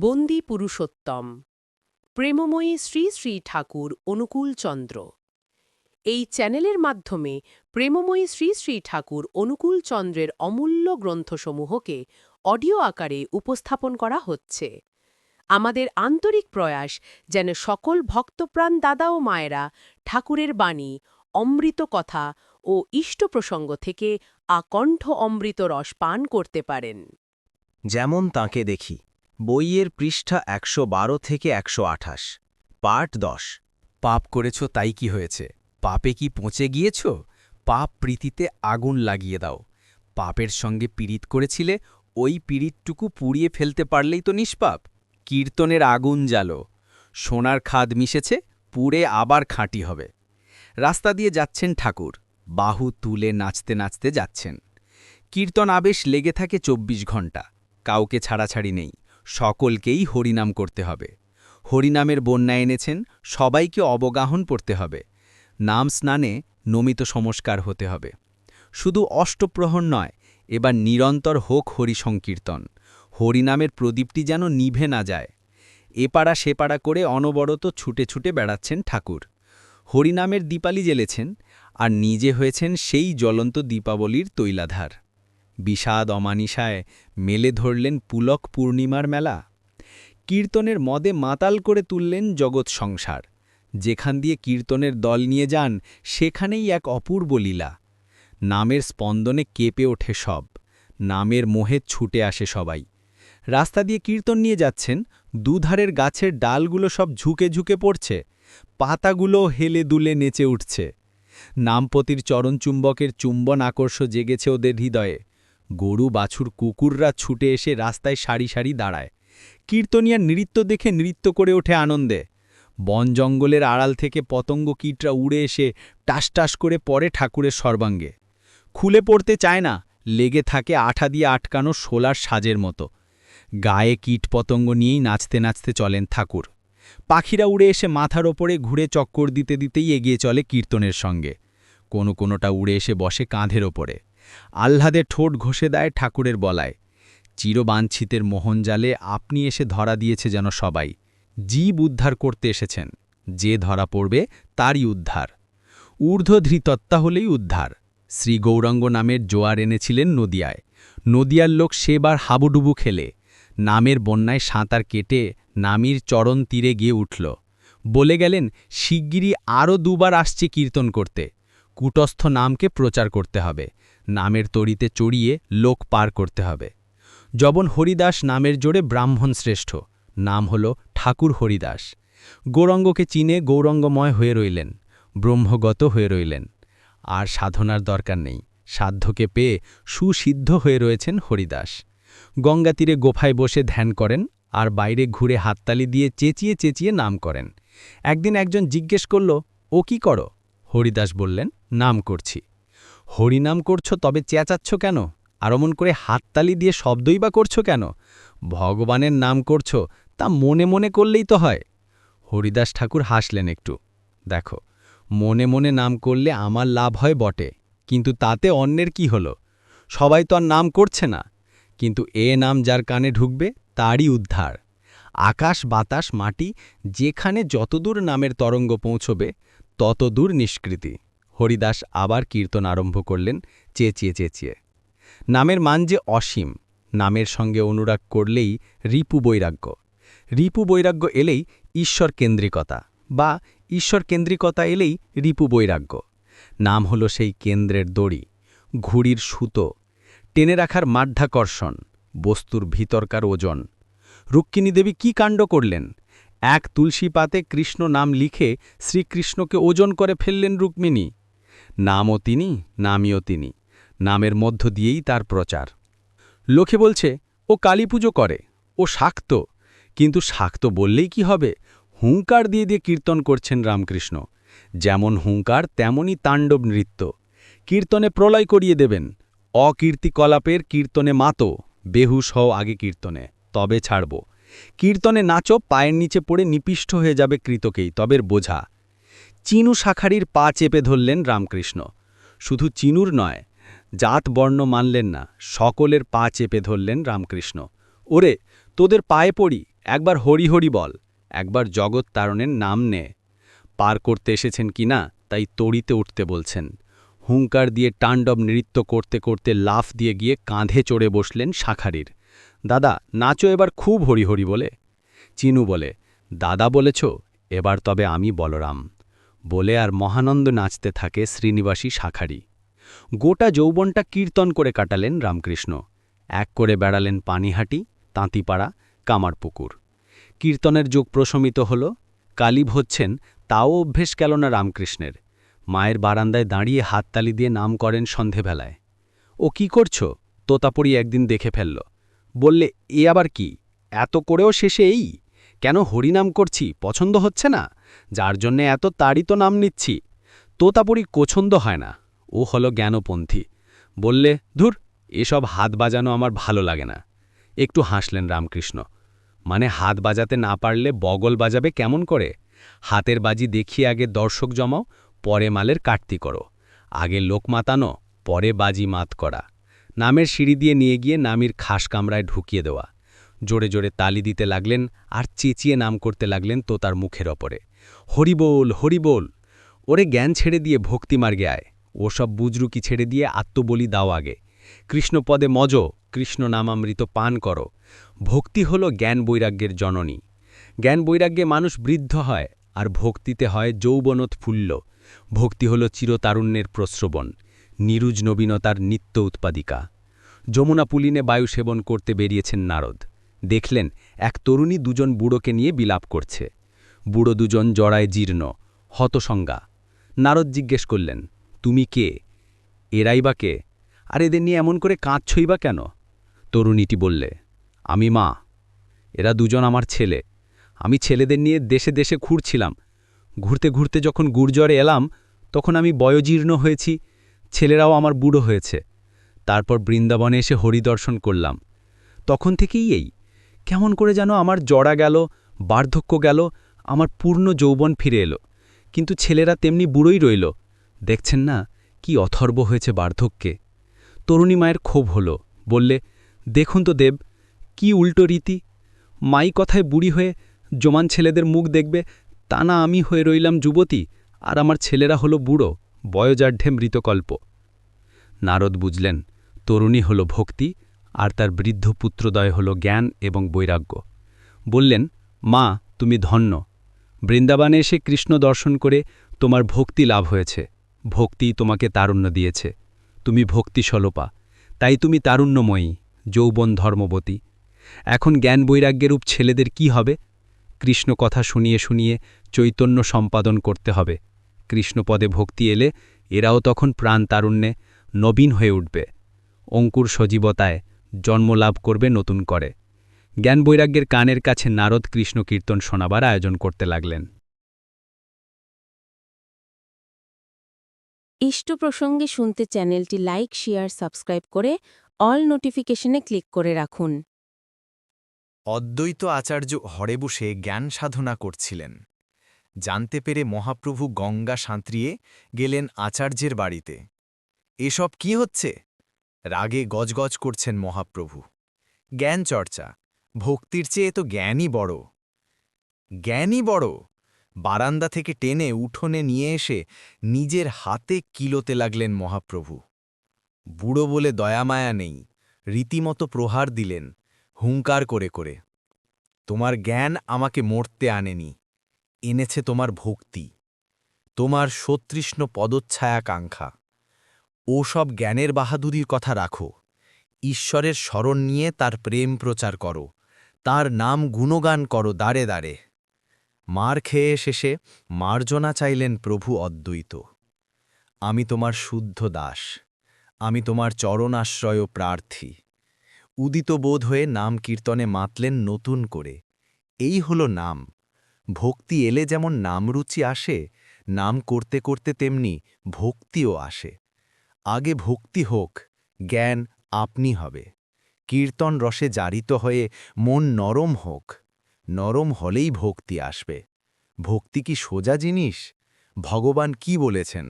বন্দি পুরুষোত্তম। প্রেমময়ী শ্রী শ্রী ঠাকুর অনুকূল চন্দ্র। এই চ্যানেলের মাধ্যমে প্রেমময়ী শ্রী শ্রী ঠাকুর অনুকূল চন্দ্রের অমূল্য গ্রন্থসমূহকে অডিও আকারে উপস্থাপন করা হচ্ছে। আমাদের আন্তরিক প্রয়াস যেন সকল ভক্তপ্রাণ দাদা ও মায়েরা ঠাকুরের বাণী, অমৃত কথা ও ইষ্ট প্রসঙ্গ থেকে আকণ্ঠ অমৃত রস পান করতে পারেন। যেমন তাকে দেখি বইয়ের পৃষ্ঠা একশো বারো থেকে একশো আঠাশ। পার্ট দশ। পাপ করেছ তাই কি হয়েছে? পাপে কি পচে গিয়েছ? পাপ প্রীতিতে আগুন লাগিয়ে দাও। পাপের সঙ্গে পীড়িত করেছিলে, ওই পীড়িতটুকু পুড়িয়ে ফেলতে পারলেই তো নিষ্পাপ। কীর্তনের আগুন জ্বালো। সোনার খাদ মিশেছে, পুড়ে আবার খাঁটি হবে। রাস্তা দিয়ে যাচ্ছেন ঠাকুর। বাহু তুলে নাচতে নাচতে যাচ্ছেন। কীর্তন আবেশ লেগে থাকে চব্বিশ ঘণ্টা। কাউকে ছাড়াছাড়ি নেই। সকলকেই হরিনাম করতে হবে। হরিনামের বন্যা এনেছেন, সবাইকে অবগাহন পড়তে হবে। নাম স্নানে নমিত সংস্কার হতে হবে। শুধু অষ্টপ্রহর নয়, এবার নিরন্তর হোক হরি সংকীর্তন। হরিনামের প্রদীপটি যেন নিভে না যায়। এপাড়া সেপাড়া করে অনবরত ছুটে ছুটে বেড়াচ্ছেন ঠাকুর। হরিনামের দীপালি জ্বেলেছেন, আর নিজে হয়েছেন সেই জ্বলন্ত দীপাবলির তৈলাধার। বিষাদ অমানিসায় মেলে ধরলেন পুলক পূর্ণিমার মেলা। কীর্তনের মদে মাতাল করে তুললেন জগৎ সংসার। যেখান দিয়ে কীর্তনের দল নিয়ে যান, সেখানেই এক অপূর্ব লীলা। নামের স্পন্দনে কেঁপে ওঠে সব। নামের মোহে ছুটে আসে সবাই। রাস্তা দিয়ে কীর্তন নিয়ে যাচ্ছেন, দুধারের গাছের ডালগুলো সব ঝুঁকে ঝুঁকে পড়ছে পাতাগুলো হেলে দুলে নেচে উঠছে। নামপতির চরণচুম্বকের চুম্বন আকর্ষ জেগেছে ওদের হৃদয়ে। গরু, বাছুর, কুকুররা ছুটে এসে রাস্তায় সারি সারি দাঁড়ায়। কীর্তনিয়ার নৃত্য দেখে নৃত্য করে ওঠে আনন্দে। বন জঙ্গলের আড়াল থেকে পতঙ্গ কীটরা উড়ে এসে টাস করে পড়ে ঠাকুরের সর্বাঙ্গে। খুলে পড়তে চায় না, লেগে থাকে আঠা দিয়ে আটকানো সোলার সাজের মতো। গায়ে কীট পতঙ্গ নিয়েই নাচতে নাচতে চলেন ঠাকুর। পাখিরা উড়ে এসে মাথার ওপরে ঘুরে চক্কর দিতে দিতেই এগিয়ে চলে কীর্তনের সঙ্গে। কোনো কোনোটা উড়ে এসে বসে কাঁধের ওপরে। আহ্লাদে ঠোঁট ঘষে দেয় ঠাকুরের বলায়। চিরবাঞ্ছিতের মোহনজালে আপনি এসে ধরা দিয়েছে যেন সবাই। জীব উদ্ধার করতে এসেছেন। যে ধরা পড়বে তারই উদ্ধার। ঊর্ধ্বধৃতত্তা হলেই উদ্ধার। শ্রী গৌরাঙ্গ নামের জোয়ার এনেছিলেন নদিয়ায়। নদিয়ার লোক সেবার হাবুডুবু খেলে। নামের বন্যায় সাঁতার কেটে নামির চরণ তীরে গিয়ে উঠল। বলে গেলেন, শিগগিরই আরও দুবার আসছে কীর্তন করতে। কুটস্থ নামকে প্রচার করতে হবে। নামের তরিতে চড়িয়ে লোক পার করতে হবে। জবন হরিদাস নামের জোরে ব্রাহ্মণ শ্রেষ্ঠ। নাম হল ঠাকুর হরিদাস। গৌরঙ্গকে চিনে গৌরঙ্গময় হয়ে রইলেন। ব্রহ্মগত হয়ে রইলেন। আর সাধনার দরকার নেই। সাধ্যকে পেয়ে সুসিদ্ধ হয়ে রয়েছেন হরিদাস। গঙ্গা তীরে গোফায় বসে ধ্যান করেন আর বাইরে ঘুরে হাততালি দিয়ে চেঁচিয়ে চেঁচিয়ে নাম করেন। একদিন একজন জিজ্ঞেস করল, ও কি করো? হরিদাস বললেন, নাম করছি। হরিনাম করছ, তবে চেঁচাচ্ছ কেন? আর অমন করে হাততালি দিয়ে শব্দই বা করছ কেন? ভগবানের নাম করছ, তা মনে মনে করলেই তো হয়। হরিদাস ঠাকুর হাসলেন একটু। দেখো, মনে মনে নাম করলে আমার লাভ হয় বটে, কিন্তু তাতে অন্যের কি হলো? সবাই তো আর নাম করছে না। কিন্তু এ নাম যার কানে ঢুকবে, তারই উদ্ধার। আকাশ, বাতাস, মাটি, যেখানে যতদূর নামের তরঙ্গ পৌঁছবে ততদূর নিষ্কৃতি। হরিদাস আবার কীর্তন আরম্ভ করলেন চেঁচিয়ে চেঁচিয়ে। নামের মান যে অসীম, নামের সঙ্গে অনুরাগ করলেই রিপু বৈরাগ্য। রিপু বৈরাগ্য এলেই ঈশ্বর কেন্দ্রিকতা বা ঈশ্বর কেন্দ্রিকতা এলেই রিপু বৈরাগ্য। নাম হল সেই কেন্দ্রের দড়ি, ঘুড়ির সুতো, টেনে রাখার মাধ্যাকর্ষণ, বস্তুর ভিতরকার ওজন। রুক্মিণী দেবী কি কাণ্ড করলেন? এক তুলসী পাতে কৃষ্ণ নাম লিখে শ্রীকৃষ্ণকে ওজন করে ফেললেন রুক্মিণী। নামও তিনি নামিও তিনি। নামের মধ্য দিয়েই তার প্রচার। লোকে বলছে, ও কালী পুজো করে, ও শাক্ত। কিন্তু শাক্ত বললেই কি হবে? হুঙ্কার দিয়ে দিয়ে কীর্তন করছেন রামকৃষ্ণ। যেমন হুঙ্কার, তেমনই তাণ্ডব নৃত্য। কীর্তনে প্রলয় করিয়ে দেবেন। অকীর্তিকলাপের কীর্তনে মাতো, বেহুশ হও আগে কীর্তনে, তবে ছাড়ব। কীর্তনে নাচো, পায়ের নিচে পড়ে নিপিষ্ট হয়ে যাবে কৃতকেই, তবের বোঝা। চিনু শাখারির পা চেপে ধরলেন রামকৃষ্ণ। শুধু চিনুর নয়, জাত বর্ণ মানলেন না, সকলের পা চেপে ধরলেন রামকৃষ্ণ। ওরে, তোদের পায়ে পড়ি, একবার হরি হরি বল, একবার জগৎ তারণের নাম নে। পার করতে এসেছেন কিনা তাই তড়িতে উঠতে বলছেন। হুঙ্কার দিয়ে টাণ্ডব নৃত্য করতে করতে লাফ দিয়ে গিয়ে কাঁধে চড়ে বসলেন শাখারির। দাদা, নাচো এবার খুব হরি হরি বলে। চিনু বলে, দাদা বলেছ, এবার তবে আমি বলরাম। বলে আর মহানন্দ নাচতে থাকে শ্রীনিবাসী শাখারি। গোটা যৌবনটা কীর্তন করে কাটালেন রামকৃষ্ণ। এক করে বেড়ালেন পানিহাটি, তাঁতিপাড়া, কামারপুকুর। কীর্তনের যুগ প্রশমিত হল কালীব হচ্ছেন, তাও অভ্যেস গেল না রামকৃষ্ণের? মায়ের বারান্দায় দাঁড়িয়ে হাততালি দিয়ে নাম করেন সন্ধেবেলায়। ও কি করছ? তোতাপড়ি একদিন দেখে ফেলল। বললে, এ আবার কি? এত করেও শেষে এই? কেন হরিনাম করছি? পছন্দ হচ্ছে না? যার জন্যে এত তারই তো নাম নিচ্ছি। তোতাপড়ি পছন্দ হয় না। ও হলো জ্ঞানপন্থী। বললে, ধুর, এসব হাত বাজানো আমার ভালো লাগে না। একটু হাসলেন রামকৃষ্ণ। মানে হাত বাজাতে না পারলে বগল বাজাবে কেমন করে? হাতের বাজি দেখিয়ে আগে দর্শক জমাও, পরে মালের কাটতি করো। আগে লোক মাতানো পরে বাজি মাত করা। নামের সিঁড়ি দিয়ে নিয়ে গিয়ে নামির খাস কামরায় ঢুকিয়ে দেওয়া। জোরে জোরে তালি দিতে লাগলেন আর চেঁচিয়ে নাম করতে লাগলেন তো তার মুখের ওপরে। হরিবোল হরিবোল! ওরে জ্ঞান ছেড়ে দিয়ে ভক্তি মার্গে আয়। ওসব বুজরুকি ছেড়ে দিয়ে আত্মবলি দাও আগে। কৃষ্ণপদে মজ, কৃষ্ণ নামামৃত পান করো। ভক্তি হল জ্ঞান বৈরাগ্যের জননী। জ্ঞান বৈরাগ্যে মানুষ বৃদ্ধ হয় আর ভক্তিতে হয় যৌবনোৎফুল্ল। ভক্তি হল চিরতারুণ্যের প্রশ্রবণ নিরুজ নবীনতার নিত্য উৎপাদিকা। যমুনা পুলিনে বায়ু সেবন করতে বেরিয়েছেন নারদ। দেখলেন, এক তরুণী দুজন বুড়োকে নিয়ে বিলাপ করছে। বুড়ো দুজন জড়ায় জীর্ণ, হতসংজ্ঞা। নারদ জিজ্ঞেস করলেন, তুমি কে? এরাই বা কে? আর এদের নিয়ে এমন করে কাঁদছই বা কেন? তরুণীটি বললে, আমি মা। এরা দুজন আমার ছেলে। আমি ছেলেদের নিয়ে দেশে দেশে ঘুরছিলাম। ঘুরতে ঘুরতে যখন গুর্জরে এলাম, তখন আমি বয়োজীর্ণ হয়েছি। ছেলেরাও আমার বুড়ো হয়েছে। তারপর বৃন্দাবনে এসে হরিদর্শন করলাম। তখন থেকেই এই। কেমন করে যেন আমার জড়া গেল, বার্ধক্য গেল, আমার পূর্ণ যৌবন ফিরে এলো। কিন্তু ছেলেরা তেমনি বুড়োই রইল। দেখছেন না, কি অথর্ব হয়েছে বার্ধক্যে। তরুণী মায়ের ক্ষোভ হল, বললে, দেখুন তো দেব, কি উল্টো রীতি। মাই কথায় বুড়ি হয়ে জমান ছেলেদের মুখ দেখবে, তা না আমি হয়ে রইলাম যুবতী, আর আমার ছেলেরা হলো বুড়ো। বয়োজাঢ্যে মৃতকল্প। নারদ বুঝলেন, তরুণী হল ভক্তি, আর তার বৃদ্ধ পুত্রদয় হল জ্ঞান এবং বৈরাগ্য। বললেন, মা, তুমি ধন্য। বৃন্দাবনে এসে কৃষ্ণ দর্শন করে তোমার ভক্তি লাভ হয়েছে। ভক্তিই তোমাকে তারুণ্য দিয়েছে। তুমি ভক্তি স্বলোপা তাই তুমি তারুণ্যময়ী, যৌবন ধর্মবতী। এখন জ্ঞান বৈরাগ্যেরূপ ছেলেদের কি হবে? কৃষ্ণ কথা শুনিয়ে শুনিয়ে চৈতন্য সম্পাদন করতে হবে। কৃষ্ণপদে ভক্তি এলে এরাও তখন প্রাণ তারুণ্যে নবীন হয়ে উঠবে। অঙ্কুর সজীবতায় জন্মলাভ করবে নতুন করে। জ্ঞান বৈরাগ্যের কানের কাছে নারদ কৃষ্ণ কীর্তন শোনাবার আয়োজন করতে লাগলেন। ইষ্ট প্রসঙ্গে শুনতে চ্যানেলটি লাইক শেয়ার সাবস্ক্রাইব করে অল নোটিফিকেশনে ক্লিক করে রাখুন। অদ্বৈত আচার্য হরে বসে জ্ঞান সাধনা করছিলেন। জানতে পেরে মহাপ্রভু গঙ্গা সাঁতরিয়ে গেলেন আচার্যের বাড়িতে। এসব কি হচ্ছে? রাগে গজগজ করছেন মহাপ্রভু। জ্ঞান চর্চা। ভক্তির চেয়ে তো জ্ঞানই বড়। জ্ঞানই বড়। বারান্দা থেকে টেনে উঠোনে নিয়ে এসে নিজের হাতে কিলোতে লাগলেন মহাপ্রভু। বুড়ো বলে দয়ামায়া নেই। রীতিমতো প্রহার দিলেন। হুঙ্কার করে করে। তোমার জ্ঞান আমাকে মরতে আনেনি। এনেছে তোমার ভক্তি, তোমার সতৃষ্ণ পদচ্ছায়াকাঙ্ক্ষা। ও সব জ্ঞানের বাহাদুরির কথা রাখো, ঈশ্বরের স্মরণ নিয়ে তার প্রেম প্রচার করো, তার নাম গুণগান করো দাঁড়ে দাঁড়ে মার খেয়ে শেষে মার্জনা চাইলেন প্রভু অদ্বৈত। আমি তোমার শুদ্ধ দাস, আমি তোমার চরণাশ্রয় প্রার্থী। উদিত বোধ হয়ে নাম কীর্তনে মাতলেন নতুন করে। এই হল নাম। ভক্তি এলে যেমন নামরুচি আসে, নাম করতে করতে তেমনি ভক্তিও আসে। আগে ভক্তি হোক, জ্ঞান আপনি হবে। কীর্তন রসে জারিত হয়ে মন নরম হোক, নরম হলেই ভক্তি আসবে। ভক্তি কি সোজা জিনিস? ভগবান কি বলেছেন?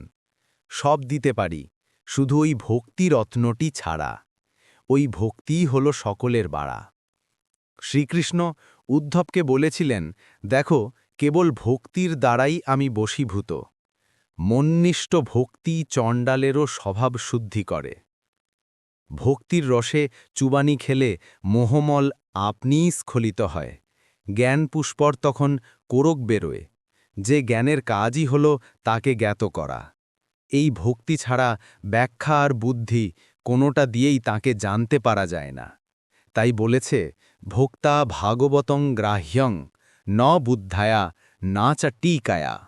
সব দিতে পারি, শুধু ওই ভক্তি রত্নটি ছাড়া। ওই ভক্তিই হল সকলের বাড়া। শ্রীকৃষ্ণ উদ্ধবকে বলেছিলেন, দেখো, কেবল ভক্তির দ্বারাই আমি বশীভূত। মন্নিষ্ট ভক্তি চণ্ডালেরও স্বভাব শুদ্ধি করে। ভক্তির রসে চুবানি খেলে মোহমল আপনিই স্খলিত হয়। জ্ঞান পুষ্পর তখন কোরক বেরোয়। যে জ্ঞানের কাজই হল তাকে জ্ঞাত করা। এই ভক্তি ছাড়া ব্যাখ্যা আর বুদ্ধি কোনোটা দিয়েই তাকে জানতে পারা যায় না। তাই বলেছে ভোক্তা ভাগবতং গ্রাহ্যং, ন বুদ্ধায়া, না চা টিকায়া।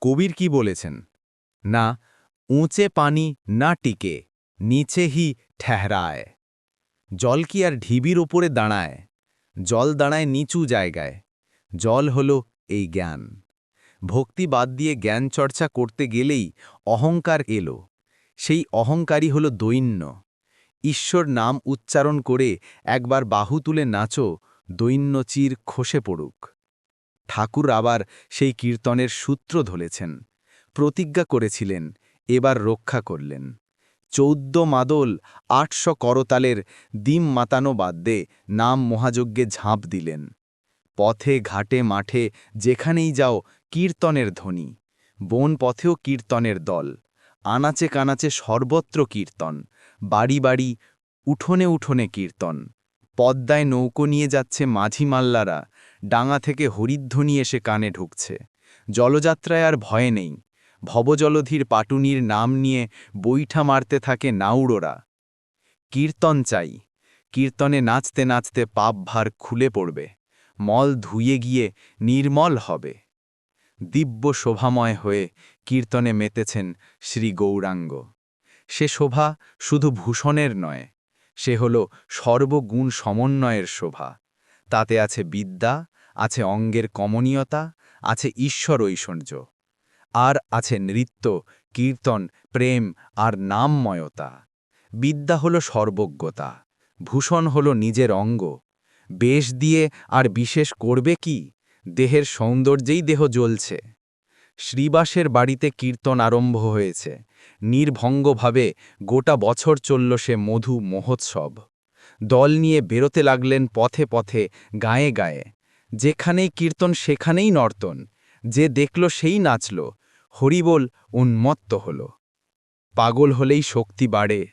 কবির কি বলেছেন? না, উঁচে পানি না টিকে, নিচে হি ঠেহরায়। জল কি আর ঢিবির ওপরে দাঁড়ায়? জল দাঁড়ায় নিচু জায়গায়। জল হল এই জ্ঞান। ভক্তি বাদ দিয়ে জ্ঞান চর্চা করতে গেলেই অহংকার এলো। সেই অহংকারই হল দৈন্য। ঈশ্বর নাম উচ্চারণ করে একবার বাহু তুলে নাচো, দৈন্য চির খসে পড়ুক। ঠাকুর আবার সেই কীর্তনের সূত্র ধরেছেন, প্রতিজ্ঞা করেছিলেন, এবার রক্ষা করলেন। চৌদ্দ মাদল আটশো করতালের দিম মাতানো বাদ্যে নাম মহাযজ্ঞে ঝাঁপ দিলেন। পথে, ঘাটে, মাঠে, যেখানেই যাও, কীর্তনের ধ্বনি। বন পথেও কীর্তনের দল। আনাচে কানাচে সর্বত্র কীর্তন। বাড়ি বাড়ি, উঠোনে উঠোনে কীর্তন। পদ্মায় নৌকো নিয়ে যাচ্ছে মাঝি মাল্লারা, ডাঙা থেকে হরিধ্বনি এসে কানে ঢুকছে। জলযাত্রায় আর ভয় নেই, ভবজলধির পাটুনির নাম নিয়ে বৈঠা মারতে থাকে নাউড়োরা। কীর্তন চাই, কীর্তনে নাচতে নাচতে পাপ ভার খুলে পড়বে, মল ধুয়ে গিয়ে নির্মল হবে। দিব্য শোভাময় হয়ে কীর্তনে মেতেছেন শ্রী গৌরাঙ্গ। সে শোভা শুধু ভূষণের নয়, সে হল সর্বগুণ সমন্বয়ের শোভা। তাতে আছে বিদ্যা, আছে অঙ্গের কমনীয়তা, আছে ঈশ্বর ঐশ্বর্য। আর আছে নৃত্য, কীর্তন, প্রেম আর নামময়তা। বিদ্যা হল সর্বজ্ঞতা, ভূষণ হল নিজের অঙ্গ। বেশ দিয়ে আর বিশেষ করবে কি? দেহের সৌন্দর্যেই দেহ জ্বলছে। শ্রীবাসের বাড়িতে কীর্তন আরম্ভ হয়েছে। নির্ভঙ্গভাবে গোটা বছর চলল সে মধু মহোৎসব। দল নিয়ে বেরোতে লাগলেন পথে পথে, গায়ে গায়ে। যেখানেই কীর্তন সেখানেই নর্তন। যে দেখল সেই নাচল। হরিবোল উন্মত্ত হল। পাগল হলেই শক্তি বাড়ে।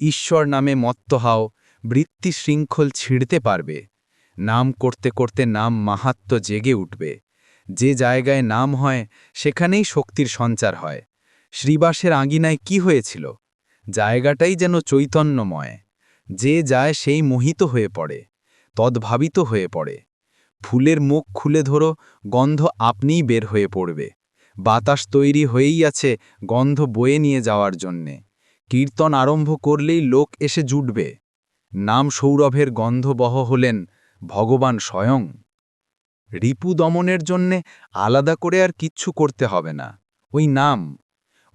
ঈশ্বর নামে মত্ত হাও, বৃত্তি শৃঙ্খল ছিঁড়তে পারবে। নাম করতে করতে নাম মাহাত্ম জেগে উঠবে। যে জায়গায় নাম হয়, সেখানেই শক্তির সঞ্চার হয়। শ্রীবাসের আঙিনায় কি হয়েছিল? জায়গাটাই যেন চৈতন্যময়। যে যায় সেই মোহিত হয়ে পড়ে, তদ্ভাবিত হয়ে পড়ে। ফুলের মুখ খুলে ধরো, গন্ধ আপনিই বের হয়ে পড়বে। বাতাস তৈরি হয়েই আছে গন্ধ বয়ে নিয়ে যাওয়ার জন্যে। কীর্তন আরম্ভ করলেই লোক এসে জুটবে। নাম সৌরভের গন্ধবহ হলেন ভগবান স্বয়ং। রিপু দমনের জন্যে আলাদা করে আর কিচ্ছু করতে হবে না। ওই নাম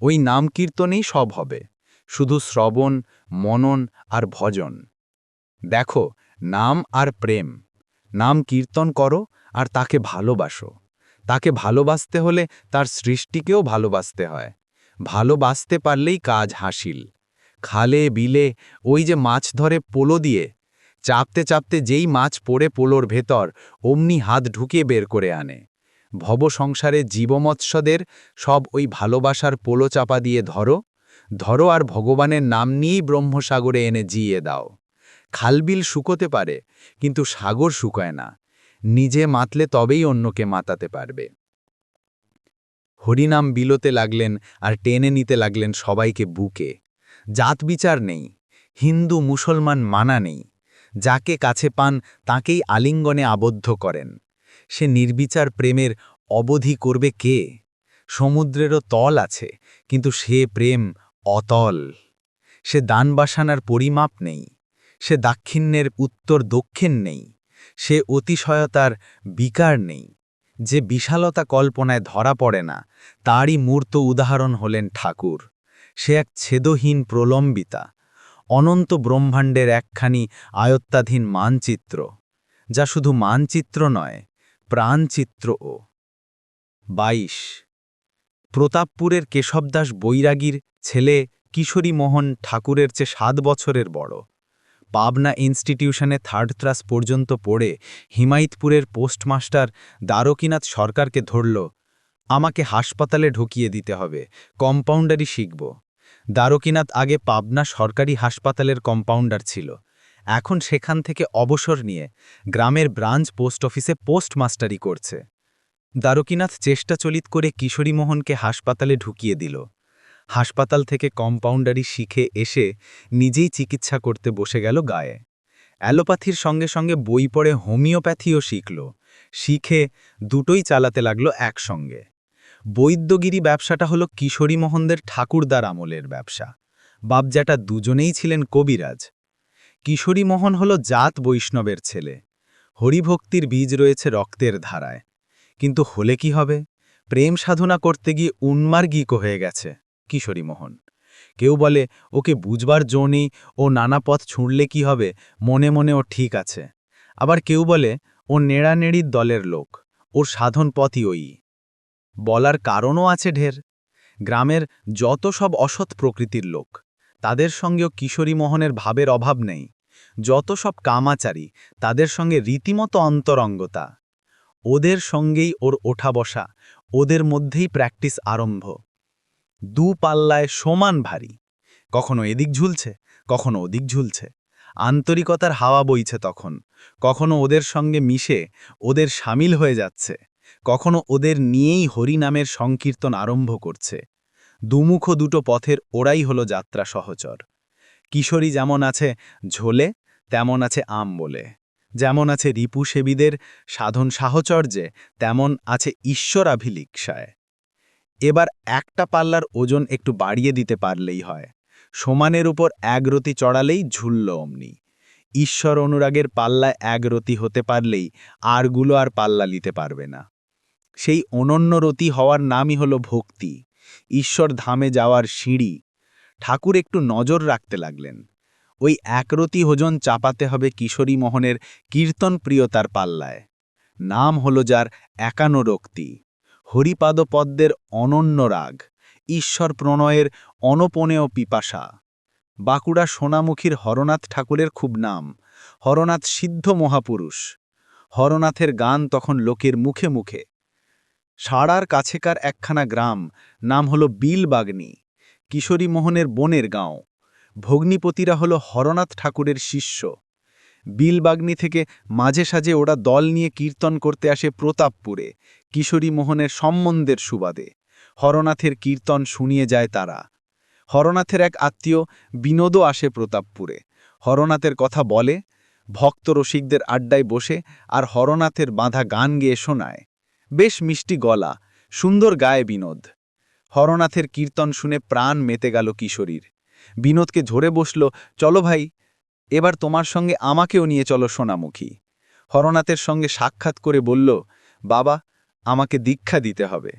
ওই নাম কীর্তনেই সব হবে, শুধু শ্রবণ, মনন আর ভজন। দেখো, নাম আর প্রেম। নাম কীর্তন করো আর তাকে ভালোবাসো। তাকে ভালোবাসতে হলে তার সৃষ্টিকেও ভালোবাসতে হয়। ভালোবাসতে পারলেই কাজ হাসিল। খালে বিলে ওই যে মাছ ধরে পোলো দিয়ে, চাপতে চাপতে যেই মাছ পড়ে পোলোর ভেতর, অমনি হাত ঢুকিয়ে বের করে আনে। ভব সংসারে জীবমৎস্যদের সব ওই ভালোবাসার পোলো চাপা দিয়ে ধরো ধরো আর ভগবানের নাম নিয়েই ব্রহ্মসাগরে এনে জিয়ে দাও। খালবিল শুকোতে পারে, কিন্তু সাগর শুকায় না। নিজে মাতলে তবেই অন্যকে মাতাতে পারবে। হরিনাম বিলোতে লাগলেন আর টেনে নিতে লাগলেন সবাইকে বুকে। জাত বিচার নেই, হিন্দু মুসলমান মানা নেই। যাকে কাছে পান তাকেই আলিঙ্গনে আবদ্ধ করেন। সে নির্বিচার প্রেমের অবধি করবে কে? সমুদ্রেরও তল আছে, কিন্তু সে প্রেম অতল। সে দানবাসানার পরিমাপ নেই, সে দাক্ষিণ্যের উত্তর দক্ষিণ নেই, সে অতিশয়তার বিকার নেই। যে বিশালতা কল্পনায় ধরা পড়ে না, তারই মূর্ত উদাহরণ হলেন ঠাকুর। সে এক ছেদহীন প্রলম্বিতা, অনন্ত ব্রহ্মাণ্ডের একখানি আয়ত্তাধীন মানচিত্র, যা শুধু মানচিত্র নয় প্রাণচিত্রও বাইশ। প্রতাপপুরের কেশবদাস বৈরাগীর ছেলে কিশোরী মোহন ঠাকুরের চেয়ে সাত বছরের বড়। পাবনা ইনস্টিটিউশনে থার্ড ক্লাস পর্যন্ত পড়ে হিমায়তপুরের পোস্টমাস্টার দ্বারকীনাথ সরকারকে ধরল, আমাকে হাসপাতালে ঢুকিয়ে দিতে হবে, কম্পাউন্ডারই শিখব। দ্বারকীনাথ আগে পাবনা সরকারি হাসপাতালের কম্পাউন্ডার ছিল। এখন সেখান থেকে অবসর নিয়ে গ্রামের ব্রাঞ্চ পোস্ট অফিসে পোস্টমাস্টারি করছে। দ্বারকীনাথ চেষ্টা চলিত করে কিশোরীমোহনকে হাসপাতালে ঢুকিয়ে দিল। হাসপাতাল থেকে কম্পাউন্ডারি শিখে এসে নিজেই চিকিৎসা করতে বসে গেল গায়ে। অ্যালোপ্যাথির সঙ্গে সঙ্গে বই পড়ে হোমিওপ্যাথিও শিখল। শিখে দুটোই চালাতে লাগল একসঙ্গে। বৈদ্যগিরি ব্যবসাটা হলো কিশোরীমোহনদের ঠাকুরদার আমলের ব্যবসা। বাবজাটা দুজনেই ছিলেন কবিরাজ। কিশোরীমোহন হল জাত বৈষ্ণবের ছেলে। হরিভক্তির বীজ রয়েছে রক্তের ধারায়। কিন্তু হলে কি হবে? প্রেম সাধনা করতে গিয়ে উন্মার্গিক হয়ে গেছে কিশোরীমোহন কেউ বলে, ওকে বুঝবার জো ও নানা পথ ছুঁড়লে কি হবে? মনে মনে ও ঠিক আছে। আবার কেউ বলে, ও নেড়ানেড়ির দলের লোক, ওর সাধন পথই ওই। বলার কারণও আছে ঢের। গ্রামের যত সব অসৎ প্রকৃতির লোক তাদের সঙ্গেও কিশোরী মোহনের ভাবের অভাব নেই। যত সব কামাচারী, তাদের সঙ্গে রীতিমতো অন্তরঙ্গতা। ওদের সঙ্গেই ওর ওঠা বসা, ওদের মধ্যেই প্র্যাকটিস আরম্ভ। দু পাল্লায় সমান ভারী। কখনো এদিক ঝুলছে, কখনো ওদিক ঝুলছে। আন্তরিকতার হাওয়া বইছে তখন। কখনো ওদের সঙ্গে মিশে, ওদের সামিল হয়ে যাচ্ছে। কখনো ওদের নিয়েই হরিনামের সংকীর্তন আরম্ভ করছে। দুমুখ দুটো পথের ওরাই হলো যাত্রা সহচর। কিশোরী যেমন আছে ঝোলে, তেমন আছে আম বলে। যেমন আছে রিপুসেবীদের সাধন সাহচর্যে তেমন আছে ঈশ্বরাভিলিক্ষায় এবার একটা পাল্লার ওজন একটু বাড়িয়ে দিতে পারলেই হয়। সমানের উপর একরতি চড়ালেই ঝুলল অমনি। ঈশ্বর অনুরাগের পাল্লায় একরতি হতে পারলেই আরগুলো আর পাল্লা নিতে পারবে না। সেই অনন্য রতি হওয়ার নামই হল ভক্তি। ঈশ্বর ধামে যাওয়ার সিঁড়ি। ঠাকুর একটু নজর রাখতে লাগলেন। ওই একরতি হোজন চাপাতে হবে কিশোরী মোহনের কীর্তন প্রিয়তার পাল্লায়। নাম হল যার একানোরক্তি হরিপাদপদ্মের অনন্য রাগ, ঈশ্বর প্রণয়ের অনপনেয় পিপাসা। বাঁকুড়া সোনামুখীর হরনাথ ঠাকুরের খুব নাম। হরনাথ সিদ্ধ মহাপুরুষ। হরনাথের গান তখন লোকের মুখে মুখে। সাড়ার কাছেকার একখানা গ্রাম, নাম হল বিলবাগ্নি কিশোরী মোহনের বনের গাঁও। ভগ্নিপতিরা হল হরনাথ ঠাকুরের শিষ্য। বিলবাগ্নি থেকে মাঝে সাঝে ওরা দল নিয়ে কীর্তন করতে আসে প্রতাপপুরে কিশোরী মোহনের সম্বন্ধের সুবাদে। হরনাথের কীর্তন শুনিয়ে যায় তারা। হরনাথের এক আত্মীয় বিনোদও আসে প্রতাপপুরে। হরনাথের কথা বলে, ভক্ত রসিকদের আড্ডায় বসে আর হরনাথের বাঁধা গান গেয়ে শোনায়। বেশ মিষ্টি গলা, সুন্দর গায়ে বিনোদ। হরনাথের কীর্তন শুনে প্রাণ মেতে গেল কিশোরীর। বিনোদকে ঝরে বসল, চলো ভাই, এবার তোমার সঙ্গে আমাকেও নিয়ে চলো সোনামুখী। হরনাথের সঙ্গে সাক্ষাৎ করে বলল, বাবা, আমাকে দীক্ষা দিতে হবে।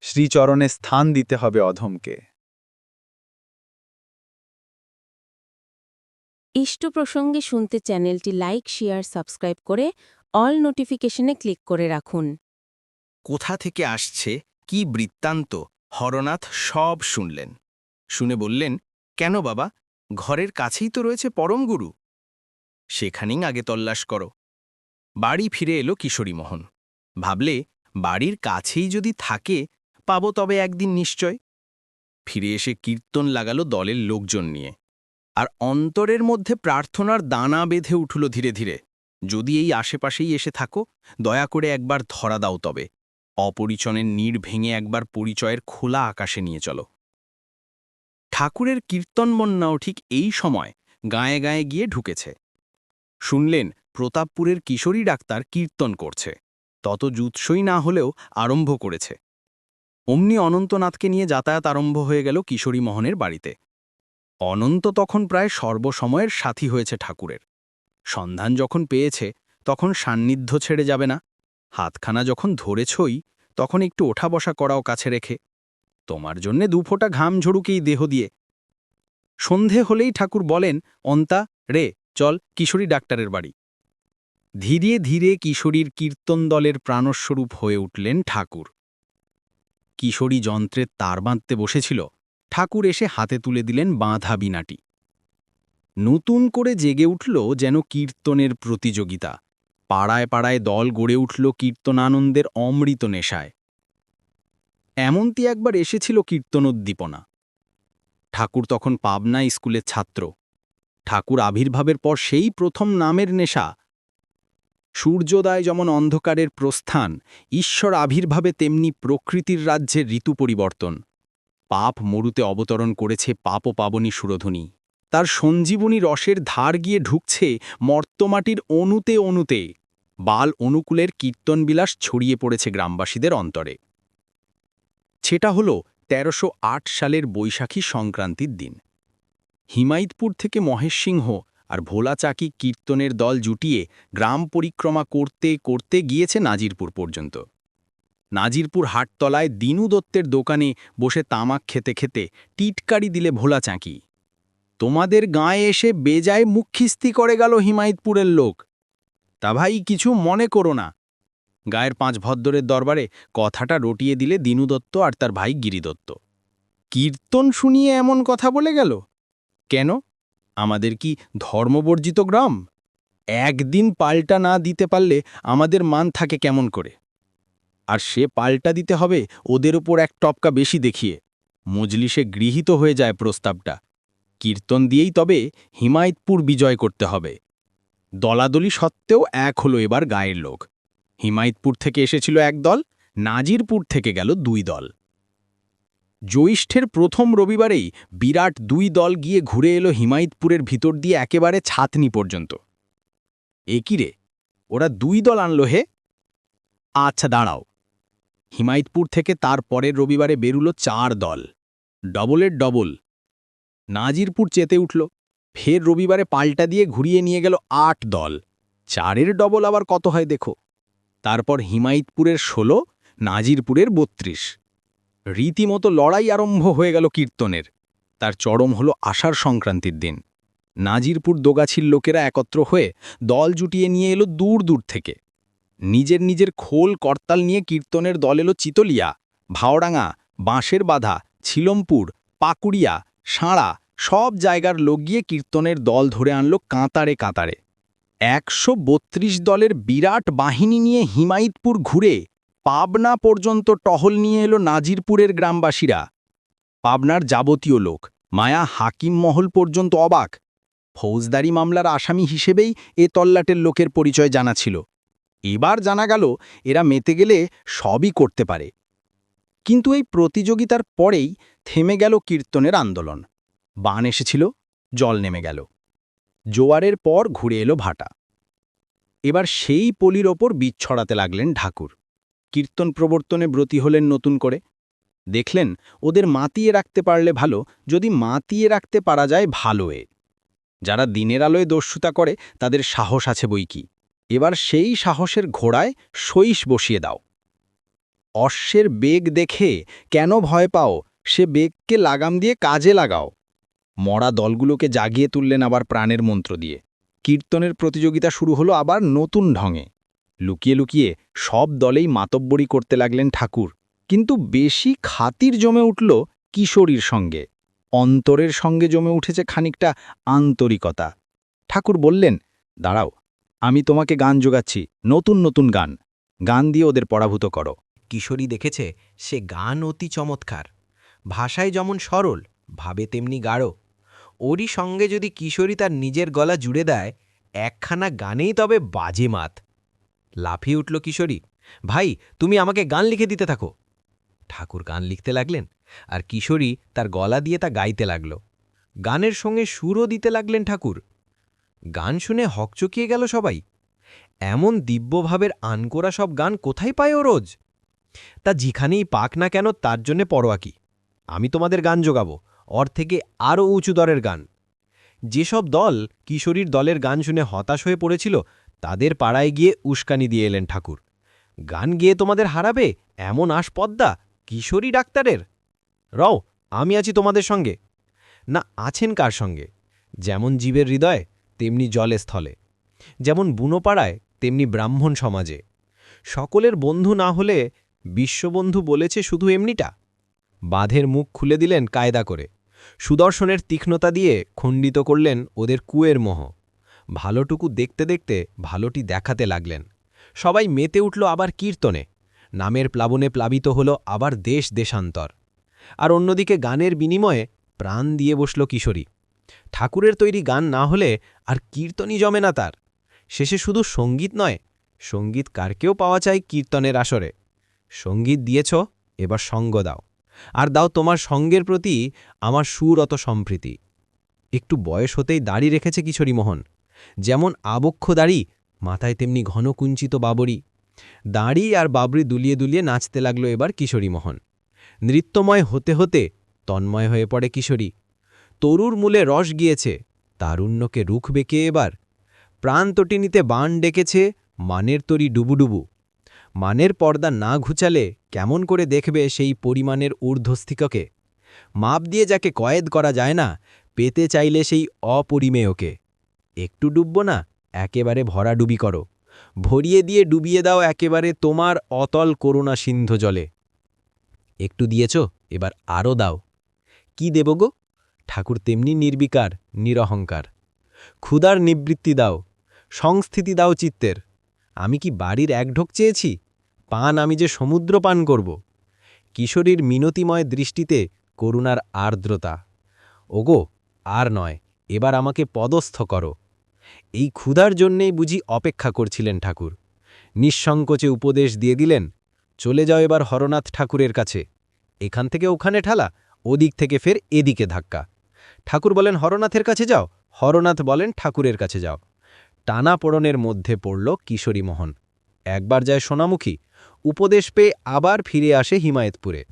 শ্রীচরণে স্থান দিতে হবে অধমকে। ইষ্ট প্রসঙ্গে শুনতে চ্যানেলটি লাইক, শেয়ার, সাবস্ক্রাইব করে অল নোটিফিকেশনে ক্লিক করে রাখুন। কোথা থেকে আসছে, কি বৃত্তান্ত, হরনাথ সব শুনলেন। শুনে বললেন, কেন বাবা, ঘরের কাছেই তো রয়েছে পরম গুরু। সেখানেই আগে তল্লাশ করো। বাড়ি ফিরে এলো কিশোরীমোহন। ভাবলে, বাড়ির কাছেই যদি থাকে, পাবো তবে একদিন নিশ্চয়। ফিরে এসে কীর্তন লাগালো দলের লোকজন নিয়ে। আর অন্তরের মধ্যে প্রার্থনার দানা বেঁধে উঠল ধীরে ধীরে। যদি এই আশেপাশেই এসে থাকো, দয়া করে একবার ধরা দাও তবে। অপরিচনের নীড় ভেঙে একবার পরিচয়ের খোলা আকাশে নিয়ে চলো। ঠাকুরের কীর্তন বন্যাও ঠিক এই সময় গায়ে গায়ে গিয়ে ঢুকেছে। শুনলেন, প্রতাপপুরের কিশোরী ডাক্তার কীর্তন করছে। তত জুৎসই না হলেও আরম্ভ করেছে। অমনি অনন্তনাথকে নিয়ে যাতায়াত আরম্ভ হয়ে গেল কিশোরী মোহনের বাড়িতে। অনন্ত তখন প্রায় সর্বসময়ের সাথী হয়েছে ঠাকুরের। সন্ধান যখন পেয়েছে, তখন সান্নিধ্য ছেড়ে যাবে না। হাতখানা যখন ধরেছই, তখন একটু ওঠা বসা করাও কাছে রেখে, তোমার জন্যে দুফোঁটা ঘাম ঝরুকেই দেহ দিয়ে। সন্ধে হলেই ঠাকুর বলেন, অন্তা, রে, চল কিশোরী ডাক্তারের বাড়ি। ধীরে ধীরে কিশোরীর কীর্তন দলের প্রাণস্বরূপ হয়ে উঠলেন ঠাকুর। কিশোরী যন্ত্রের তার বাঁধতে বসেছিল। ঠাকুর এসে হাতে তুলে দিলেন বাঁধা বিনাটি। নতুন করে জেগে উঠল যেন কীর্তনের প্রতিযোগিতা। পাড়ায় পাড়ায় দল গড়ে উঠল কীর্তনানন্দের অমৃত নেশায়। এমনটি একবার এসেছিল কীর্তনোদ্দীপনা। ঠাকুর তখন পাবনা স্কুলের ছাত্র। ঠাকুর আবির্ভাবের পর সেই প্রথম নামের নেশা। সূর্যোদয় যেমন অন্ধকারের প্রস্থান, ঈশ্বর আবির্ভাবে তেমনি প্রকৃতির রাজ্যের ঋতু পরিবর্তন। পাপ মরুতে অবতরণ করেছে পাপ পাবনী সুরধুনী তার সঞ্জীবনী রসের ধার গিয়ে ঢুকছে মর্তমাটির অণুতে অণুতে। বাল অনুকূলের কীর্তনবিলাস ছড়িয়ে পড়েছে গ্রামবাসীদের অন্তরে। সেটা হল তেরোশো সালের বৈশাখী সংক্রান্তির দিন। হিমায়তপুর থেকে মহেশ সিংহ আর ভোলা চাকি কীর্তনের দল জুটিয়ে গ্রাম পরিক্রমা করতে করতে গিয়েছে নাজিরপুর পর্যন্ত। নাজিরপুর হাটতলায় দিনু দত্তের দোকানে বসে তামাক খেতে খেতে টিটকারি দিলে ভোলা চাঁকি। তোমাদের গায়ে এসে বেজায় মুখিস্তি করে গেল হিমায়তপুরের লোক। তা ভাই, কিছু মনে করো না। গায়ের পাঁচ ভদ্রের দরবারে কথাটা রটিয়ে দিলে দিনু দত্ত আর তার ভাই গিরিদত্ত। কীর্তন শুনিয়ে এমন কথা বলে গেল? কেন? আমাদের কি ধর্মবর্জিত গ্রাম? একদিন পাল্টা না দিতে পারলে আমাদের মান থাকে কেমন করে? আর সে পাল্টা দিতে হবে, ওদের ওপর এক টপকা বেশি দেখিয়ে। মজলিসে গৃহীত হয়ে যায় প্রস্তাবটা। কীর্তন দিয়েই তবে হিমায়তপুর বিজয় করতে হবে। দলাদলি সত্ত্বেও এক হলো এবার গায়ের লোক। হিমায়তপুর থেকে এসেছিল এক দল, নাজিরপুর থেকে গেল দুই দল। জ্যৈষ্ঠের প্রথম রবিবারেই বিরাট দুই দল গিয়ে ঘুরে এলো হিমায়তপুরের ভিতর দিয়ে একেবারে ছাতনি পর্যন্ত। এ কি রে? ওরা দুই দল আনলো হে? আচ্ছা দাঁড়াও। হিমায়তপুর থেকে তার পরের রবিবারে বেরুলো চার দল। ডবলের ডবল। নাজিরপুর চেতে উঠল। ফের রবিবারে পাল্টা দিয়ে ঘুরিয়ে নিয়ে গেল আট দল। চারের ডবল আবার কত হয় দেখো। তারপর হিমায়তপুরের ষোলো, নাজিরপুরের বত্রিশ। রীতিমতো লড়াই আরম্ভ হয়ে গেল কীর্তনের। তার চরম হল আষাঢ় সংক্রান্তির দিন। নাজিরপুর দোগাছির লোকেরা একত্র হয়ে দল জুটিয়ে নিয়ে এলো দূর দূর থেকে। নিজের নিজের খোল করতাল নিয়ে কীর্তনের দল এলো চিতলিয়া ভাওডাঙ্গা বাঁশের বাধা, ছিলমপুর, পাকুড়িয়া, সাঁড়া সব জায়গার লোক গিয়ে কীর্তনের দল ধরে আনলো কাঁতারে কাঁতারে। একশো বত্রিশ দলের বিরাট বাহিনী নিয়ে হিমায়তপুর ঘুরে পাবনা পর্যন্ত টহল নিয়ে এলো নাজিরপুরের গ্রামবাসীরা। পাবনার যাবতীয় লোক, মায়া হাকিম মহল পর্যন্ত অবাক। ফৌজদারি মামলার আসামি হিসেবেই এ তল্লাটের লোকের পরিচয় জানা ছিল। এবার জানা গেল, এরা মেতে গেলে সবই করতে পারে। কিন্তু এই প্রতিযোগিতার পরেই থেমে গেল কীর্তনের আন্দোলন। বান এসেছিল, জল নেমে গেল। জোয়ারের পর ঘুরে এলো ভাটা। এবার সেই পলির ওপর বীজ ছড়াতে লাগলেন ঠাকুর। কীর্তন প্রবর্তনে ব্রতী হলেন নতুন করে। দেখলেন, ওদের মাতিয়ে রাখতে পারলে ভালো, যদি মাতিয়ে রাখতে পারা যায় ভালো এ। যারা দিনের আলোয় দস্যুতা করে, তাদের সাহস আছে বই কি। এবার সেই সাহসের ঘোড়ায় সইস বসিয়ে দাও। অশ্বের বেগ দেখে কেন ভয় পাও, সে বেগকে লাগাম দিয়ে কাজে লাগাও। মরা দলগুলোকে জাগিয়ে তুললেন আবার প্রাণের মন্ত্র দিয়ে। কীর্তনের প্রতিযোগিতা শুরু হলো আবার নতুন ঢঙে। লুকিয়ে লুকিয়ে সব দলেই মাতব্বরি করতে লাগলেন ঠাকুর। কিন্তু বেশি খাতির জমে উঠল কিশোরীর সঙ্গে। অন্তরের সঙ্গে জমে উঠেছে খানিকটা আন্তরিকতা। ঠাকুর বললেন, দাঁড়াও, আমি তোমাকে গান যোগাচ্ছি, নতুন নতুন গান। গান দিয়ে ওদের পরাভূত করো। কিশোরী দেখেছে, সে গান অতি চমৎকার। ভাষায় যেমন সরল, ভাবে তেমনি গাঢ়। ওরই সঙ্গে যদি কিশোরী তার নিজের গলা জুড়ে দেয়, একখানা গানেই তবে বাজে মাত। লাফিয়ে উঠল কিশোরী, ভাই, তুমি আমাকে গান লিখে দিতে থাকো। ঠাকুর গান লিখতে লাগলেন, আর কিশোরী তার গলা দিয়ে তা গাইতে লাগল। গানের সঙ্গে সুরও দিতে লাগলেন ঠাকুর। গান শুনে হকচকিয়ে গেল সবাই। এমন দিব্যভাবের আনকোরা সব গান কোথায় পায় ও রোজ? তা যেখানেই পাক না কেন তার জন্যে পরোয়া কি? আমি তোমাদের গান যোগাবো অর থেকে আরও উঁচু দরের গান। যেসব দল কিশোরীর দলের গান শুনে হতাশ হয়ে পড়েছিল, তাদের পাড়ায় গিয়ে উস্কানি দিয়ে এলেন ঠাকুর। গান গেয়ে তোমাদের হারাবে এমন আশ পদ্মা কিশোরী ডাক্তারের? রও, আমি আছি তোমাদের সঙ্গে। না, আছেন কার সঙ্গে? যেমন জীবের হৃদয়, তেমনি জলে স্থলে। যেমন বুনোপাড়ায়, তেমনি ব্রাহ্মণ সমাজে। সকলের বন্ধু না হলে বিশ্ববন্ধু বলেছে শুধু এমনিটা? বাঁধের মুখ খুলে দিলেন কায়দা করে। সুদর্শনের তীক্ষ্ণতা দিয়ে খণ্ডিত করলেন ওদের কুয়ের মোহ। ভালোটুকু দেখতে দেখতে ভালোটি দেখাতে লাগলেন। সবাই মেতে উঠল আবার কীর্তনে। নামের প্লাবনে প্লাবিত হল আবার দেশ দেশান্তর। আর অন্যদিকে গানের বিনিময়ে প্রাণ দিয়ে বসল কিশোরী। ঠাকুরের তৈরি গান না হলে আর কীর্তনই জমে না তার। শেষে শুধু সংগীত নয়, সংগীত কারকেও পাওয়া চাই কীর্তনের আসরে। সংগীত দিয়েছ, এবার সঙ্গ দাও। আর দাও তোমার সঙ্গের প্রতি আমার সুরত সম্প্রীতি। একটু বয়স হতেই দাড়ি রেখেছে কিশোরী মোহন। যেমন আবক্ষ দাড়ি, মাথায় তেমনি ঘন কুঞ্চিত বাবরি। দাড়ি আর বাবরি দুলিয়ে দুলিয়ে নাচতে লাগল এবার কিশোরী মোহন। নৃত্যময় হতে হতে তন্ময় হয়ে পড়ে কিশোরী। তরুর মূলে রস গিয়েছে, তারুণ্যকে রুখবে কে এবার? প্রাণতটিনীতে বান ডেকেছে, মানের তরি ডুবুডুবু। মানের পর্দা না ঘুচালে কেমন করে দেখবে সেই পরিমাণের ঊর্ধ্বস্থিককে? মাপ দিয়ে যাকে কয়েদ করা যায় না, পেতে চাইলে সেই অপরিমেয়কে। একটু ডুবব না, একেবারে ভরা ডুবি করো। ভরিয়ে দিয়ে ডুবিয়ে দাও একেবারে তোমার অতল করুণা সিন্ধ জলে। একটু দিয়েছ, এবার আরও দাও। কি দেব গো? ঠাকুর তেমনি নির্বিকার, নিরহংকার। ক্ষুধার নিবৃত্তি দাও। সংস্থিতি দাও চিত্তের। আমি কি বাড়ির এক ঢোক চেয়েছি? পান আমি যে সমুদ্র পান করব। কিশোরীর মিনতিময় দৃষ্টিতে করুণার আর্দ্রতা। ওগো, আর নয়, এবার আমাকে পদস্থ করো। এই ক্ষুধার জন্যেই বুঝি অপেক্ষা করছিলেন ঠাকুর। নিঃসংকোচে উপদেশ দিয়ে দিলেন, চলে যাও এবার হরনাথ ঠাকুরের কাছে। এখান থেকে ওখানে ঠালা, ওদিক থেকে ফের এদিকে ধাক্কা। ঠাকুর বলেন, হরনাথের কাছে যাও। হরনাথ বলেন, ঠাকুরের কাছে যাও। টানা পোড়নের মধ্যে পড়ল কিশোরী মোহন। একবার যায় সোনামুখী, উপদেশ পেয়ে আবার ফিরে আসে হিমায়তপুরে।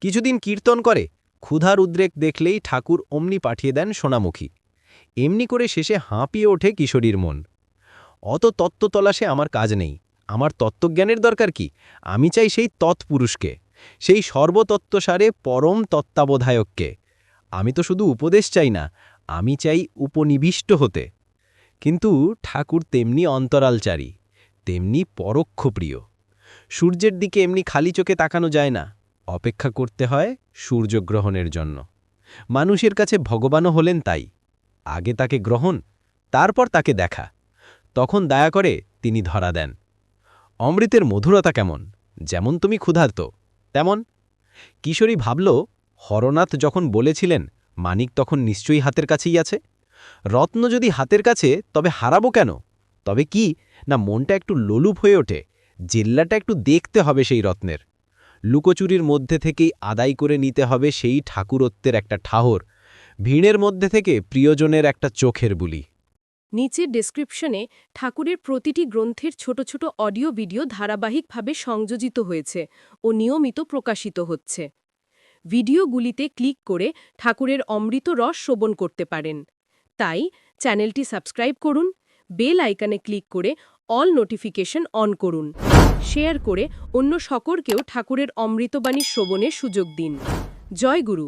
কিছুদিন কীর্তন করে, ক্ষুধার উদ্রেক দেখলেই ঠাকুর অমনি পাঠিয়ে দেন সোনামুখী। এমনি করে শেষে হাঁপিয়ে ওঠে কিশোরীর মন। অত তত্ত্ব তলাশে আমার কাজ নেই। আমার তত্ত্বজ্ঞানের দরকার কি? আমি চাই সেই তৎপুরুষকে, সেই সর্বতত্ত্বসারে পরম তত্ত্বাবধায়ককে। আমি তো শুধু উপদেশ চাই না, আমি চাই উপনিবিষ্ট হতে। কিন্তু ঠাকুর তেমনি অন্তরালচারী, তেমনি পরোক্ষ প্রিয় সূর্যের দিকে এমনি খালি চোখে তাকানো যায় না, অপেক্ষা করতে হয় সূর্যগ্রহণের জন্য। মানুষের কাছে ভগবানও হলেন তাই। আগে তাকে গ্রহণ, তারপর তাকে দেখা। তখন দয়া করে তিনি ধরা দেন। অমৃতের মধুরতা কেমন? যেমন তুমি ক্ষুধার্ত, তেমন। কিশোরী ভাবল, হরনাথ যখন বলেছিলেন, মানিক তখন নিশ্চয়ই হাতের কাছেই আছে। রত্ন যদি হাতের কাছে, তবে হারাবো কেন? তবে কি? না, মনটা একটু লোলুপ হয়ে ওঠে। জেল্লাটা একটু দেখতে হবে সেই রত্নের। লুকোচুরির মধ্যে থেকেই আদায় করে নিতে হবে সেই ঠাকুরত্বের একটা ঠাহর। ভিড়ের মধ্যে থেকে প্রিয়জনের একটা চোখের বুলি। নিচের ডেসক্রিপশনে ঠাকুরের প্রতিটি গ্রন্থের ছোট ছোট অডিও ভিডিও ধারাবাহিকভাবে সংযোজিত হয়েছে ও নিয়মিত প্রকাশিত হচ্ছে। ভিডিওগুলিতে ক্লিক করে ঠাকুরের অমৃত রস শ্রবণ করতে পারেন। তাই চ্যানেলটি সাবস্ক্রাইব করুন, বেল আইকনে ক্লিক করে অল নোটিফিকেশন অন করুন। শেয়ার করে অন্য সকলকেও ঠাকুরের অমৃতবাণী শ্রবণের সুযোগ দিন। জয় গুরু।